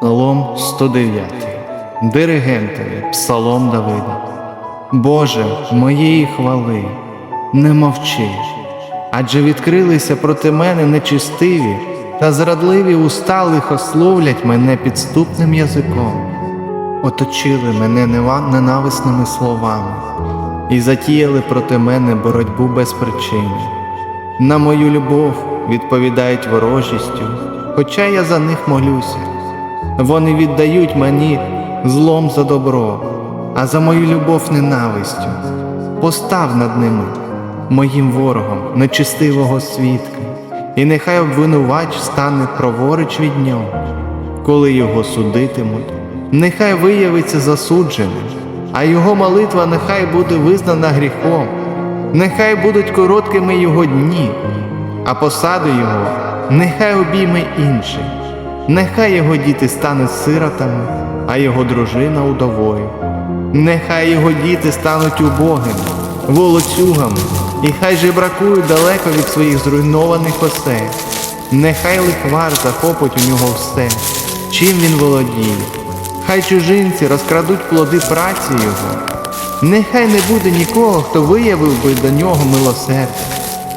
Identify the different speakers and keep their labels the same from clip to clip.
Speaker 1: Псалом 109. Диригентові Псалом Давида. Боже, моєї хвали, не мовчи, адже відкрилися проти мене нечистиві та зрадливі уста лихословлять мене підступним язиком, оточили мене ненависними словами і затіяли проти мене боротьбу без причини. На мою любов відповідають ворожістю, хоча я за них молюся. Вони віддають мені злом за добро, а за мою любов ненавистю. Постав над ними, моїм ворогом, нечистивого свідка, і нехай обвинувач стане праворуч від нього, коли його судитимуть, нехай виявиться засудженим, а його молитва нехай буде визнана гріхом, нехай будуть короткими його дні, а посаду його нехай обійме інший. Нехай його діти стануть сиротами, а його дружина удовою. Нехай його діти стануть убогими, волоцюгами, і хай жебракують далеко від своїх зруйнованих осель. Нехай лихвар захопить у нього все, чим він володіє. Хай чужинці розкрадуть плоди праці його. Нехай не буде нікого, хто виявив би до нього милосердя,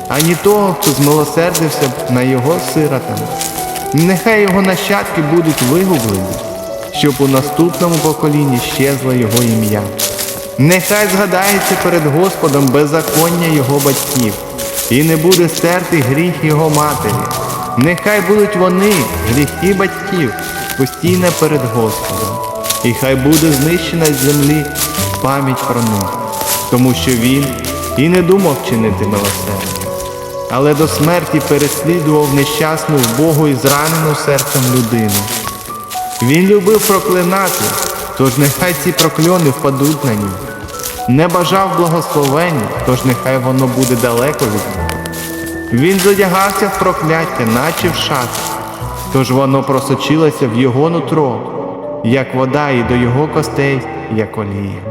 Speaker 1: ані того, хто змилосердився б на його сиротами. Нехай його нащадки будуть вигублені, щоб у наступному поколінні щезло його ім'я. Нехай згадається перед Господом беззаконня його батьків, і не буде стертий гріх його матері. Нехай будуть вони, гріхи батьків, постійно перед Господом, і хай буде знищена з землі пам'ять про них, тому що він і не думав чинити милосердя але до смерті переслідував нещасну Богу і зранену серцем людину. Він любив проклинати, тож нехай ці прокльони впадуть на нього. Не бажав благословення, тож нехай воно буде далеко від нього. Він задягався в прокляття, наче в шати, тож воно просочилося в його нутро, як вода, і до його костей, як олія.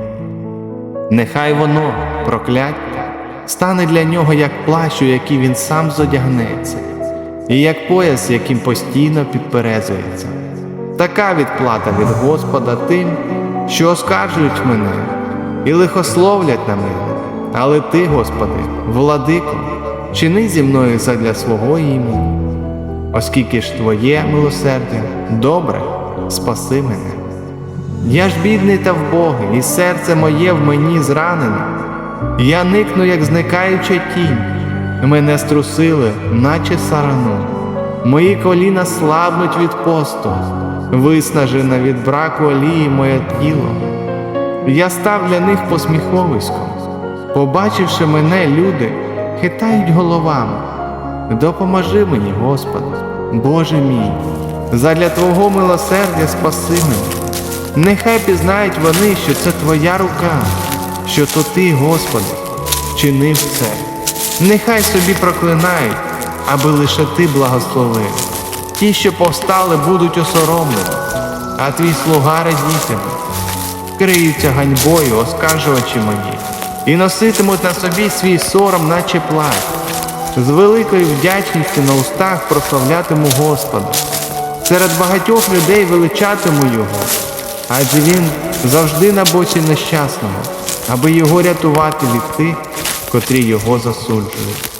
Speaker 1: Нехай воно, прокляття, стане для нього як плащ, у який він сам зодягнеться, і як пояс, яким постійно підперезується. Така відплата від Господа тим, що оскаржують мене і лихословлять на мене. Але ти, Господи, владико, чини зі мною задля свого імені. Оскільки ж Твоє милосердя добре, спаси мене. Я ж бідний та вбогий, і серце моє в мені зранене. Я никну, як зникаюча тінь, мене струсили, наче сарану. Мої коліна слабнуть від посту, виснажене від браку олії моє тіло. Я став для них посміховиськом. Побачивши мене, люди хитають головами. Допоможи мені, Господи, Боже мій, задля Твого милосердя спаси мене. Нехай пізнають вони, що це Твоя рука, що то Ти, Господи, чинив це. Нехай собі проклинають, аби лише Ти благословив. Ті, що повстали, будуть осоромлені, а твій слуга радітиме. Криються ганьбою, оскаржувачі мої, і носитимуть на собі свій сором, наче плащ. З великою вдячністю на устах прославлятиму Господа. Серед багатьох людей величатиму Його, адже Він завжди на боці нещасного, аби його рятувати від тих, котрі його засуджують.